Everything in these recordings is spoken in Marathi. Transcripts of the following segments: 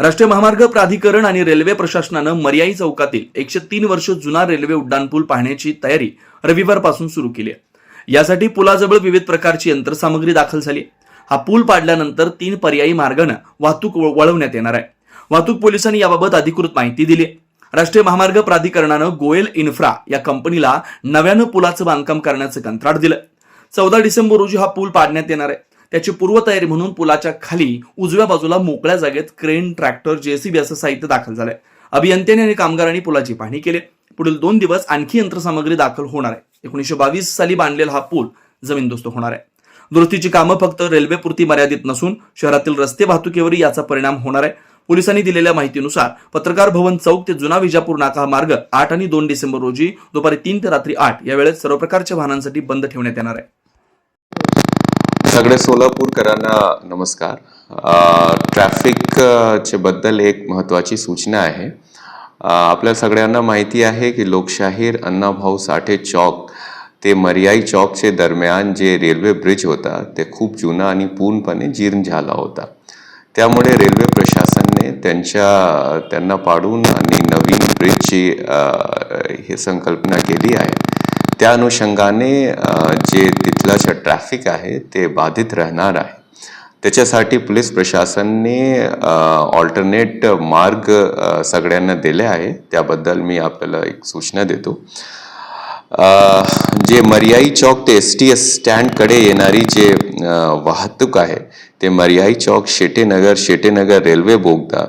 राष्ट्रीय महामार्ग प्राधिकरण आणि रेल्वे प्रशासनानं मर्याई चौकातील एकशे तीन वर्ष जुना रेल्वे उड्डाणपूल पाहण्याची तयारी रविवारपासून सुरू केली आहे. यासाठी पुलाजवळ विविध प्रकारची यंत्रसामग्री दाखल झाली हा पूल पाडल्यानंतर तीन पर्यायी मार्गानं वाहतूक वळवण्यात येणार आहे. वाहतूक पोलिसांनी याबाबत अधिकृत माहिती दिली राष्ट्रीय महामार्ग प्राधिकरणानं गोयल इन्फ्रा या कंपनीला नव्यानं पुलाचं बांधकाम करण्याचं कंत्राट दिलं चौदा डिसेंबर रोजी हा पूल पाडण्यात येणार आहे. त्याची पूर्वतयारी म्हणून पुलाच्या खाली उजव्या बाजूला मोकळ्या जागेत क्रेन ट्रॅक्टर जेसीबी असं साहित्य दाखल झालंय. अभियंत्यांनी आणि कामगारांनी पुलाची पाहणी केली. पुढील दोन दिवस आणखी यंत्रसामग्री दाखल होणार आहे. एकोणीशे बावीस साली बांधलेला हा पूल जमीनदोस्त होणार आहे. दुरुस्तीची कामं फक्त रेल्वेपुरती मर्यादित नसून शहरातील रस्ते वाहतुकीवर याचा परिणाम होणार आहे. पोलिसांनी दिलेल्या माहितीनुसार पत्रकार भवन चौक ते जुना विजापूर नाका हा मार्ग आठ आणि दोन डिसेंबर रोजी दुपारी तीन ते रात्री आठ या वेळेत सर्व प्रकारच्या वाहनांसाठी बंद ठेवण्यात येणार आहे. सगळे सोलापूरकरांना नमस्कार. ट्रॅफिकचे ट्रॅफिकबद्दल एक महत्त्वाची सूचना आहे. आपल्या सगळ्यांना माहिती आहे की लोकशाहीर अण्णाभाऊ साठे चौक ते मर्याई चौकचे दरम्यान जे रेल्वे ब्रिज होता ते खूप जुना आणि पूर्णपणे जीर्ण झाला होता. त्यामुळे रेल्वे प्रशासनने त्यांच्या त्यांना पाडून आणि नवीन ब्रिजची हे ही संकल्पना केली आहे. त्या अनुषंगाने जे तिथलं ट्रॅफिक आहे ते बाधित राहणार आहे. त्याच्यासाठी पोलीस प्रशासनने ऑल्टरनेट मार्ग सगळ्यांना दिले आहे. त्याबद्दल मी आपल्याला एक सूचना देतो. जे मर्याई चौक ते एस टी एस स्टँडकडे येणारी जे वाहतूक आहे ते मर्याई चौक शेटेनगर शेटेनगर रेल्वे बोगदा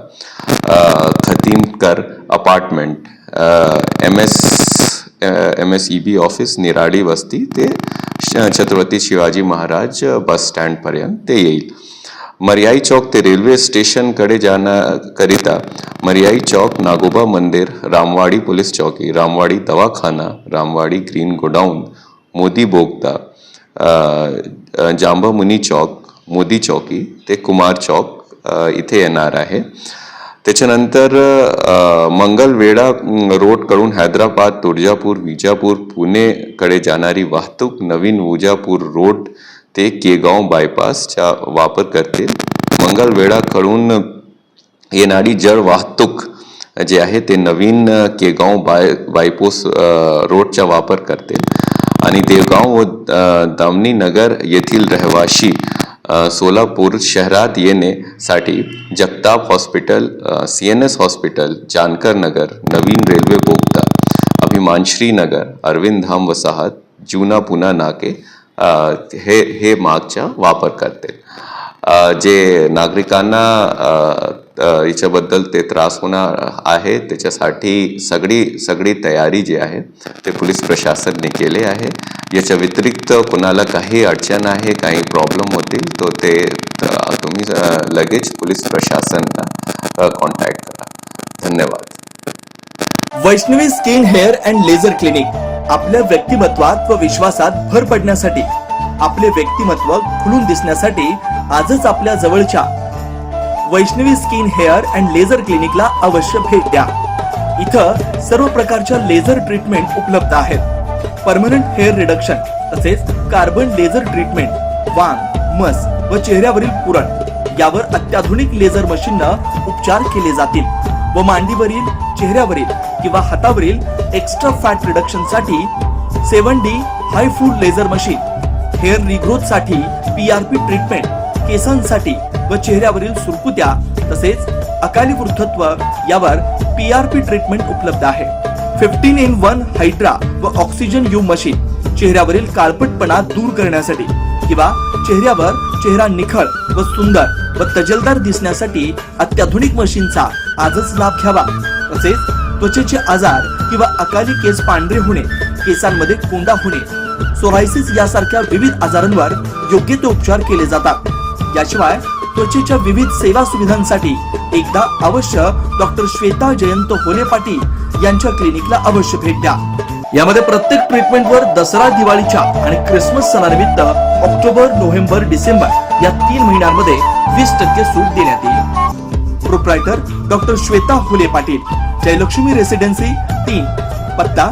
Khatimkar apartment M S M S E B office निराडी वस्ती ते श- छत्रपती शिवाजी महाराज बस स्टँडपर्यंत ते येईल. मर्याई चौक ते रेल्वे स्टेशनकडे जाण्याकरिता मर्याई चौक नागोबा मंदिर रामवाडी पोलीस चौकी रामवाडी दवाखाना रामवाडी ग्रीन गोडाऊन मोदी बोगदा अ, जांबामुनी चौक मोदी चौकी ते कुमार चौक इथे येणार आहे. त्याच्यानंतर मंगलवेढा रोडकडून हैदराबाद तुळजापूर विजापूर पुणेकडे जाणारी वाहतूक नवीन विजापूर रोड ते केगाव बायपासचा वापर करते मंगलवेढाकडून येणारी जड वाहतूक जे आहे ते नवीन केगाव बाय बायपोस रोडचा वापर करते आणि देवगाव व दामनी नगर येथील रहिवाशी सोलापूर शहरात येण्यासाठी Jagtap hospital C N S hospital Jankar Nagar नवीन रेल्वे बोगदा अभिमानश्री नगर अरविंद धाम वसाहत जुना पुना नाके हे हे मार्गचा वापर करतील जे नागरिकांना याच्याबद्दल ते त्रास होणार आहे त्याच्यासाठी सगळी सगळी तयारी जी आहे ते पोलीस प्रशासनने केले आहे. याच्या व्यतिरिक्त कोणाला काही अडचण आहे काही प्रॉब्लेम होतील तो ते तुम्ही लगेच पोलीस प्रशासनला कॉन्टॅक्ट करा. धन्यवाद. Vaishnavi skin hair and laser clinic आपल्या व्यक्तिमत्वात व विश्वासात भर पडण्यासाठी आपले व्यक्तिमत्व खुलून दिसण्यासाठी आजच आपल्या जवळच्या Vaishnavi skin hair and laser क्लिनिकला अवश्य भेट द्या. इथं सर्व प्रकारच्या लेझर ट्रीटमेंट उपलब्ध आहेत. परमनंट हेअर रिडक्शन तसेच कार्बन लेझर ट्रीटमेंट वांग मस व चेहऱ्यावरील पुरण यावर अत्याधुनिक लेझर मशीननं उपचार केले जातील व मांडीवरील चेहऱ्यावरील किंवा हातावरील extra fat रिडक्शनसाठी seven D high food laser machine hair रिग्रोथसाठी PRP treatment केसांसाठी व चेहऱ्यावरील सुरकुत्या तसेच अकाली वृद्धत्व यावर पीआरपी ट्रीटमेंट उपलब्ध आहे. फिफ्टीन इन वन हायड्रा व ऑक्सिजन यू मशीन चेहऱ्यावरील काळपटपणा दूर करण्यासाठी किंवा चेहऱ्यावर चेहरा निखळ व सुंदर व तजेलदार दिसण्यासाठी अत्याधुनिक मशीनचा आजच लाभ घ्यावा. तसेच त्वचेचे आजार किंवा अकाली केस पांढरे होणे केसांमध्ये कोंडा होणे सोरायसिस यासारख्या विविध आजारांवर योग्य ते उपचार केले जातात. याशिवाय त्वचेच्या विविध सेवा सुविधांसाठी एकदा अवश्य डॉक्टर श्वेता जयंत होले पाटील यांच्या क्लिनिकला अवश्य भेट द्या. यामध्ये प्रत्येक ट्रीटमेंटवर दसरा दिवाळीच्या आणि क्रिसमस सणानिमित्त ऑक्टोबर नोव्हेंबर डिसेंबर या तीन महिन्यांमध्ये वीस टक्के सूट देण्यात येईल. Proprietor doctor Shweta Hule Patil Jayalakshmi residency तीन पत्ता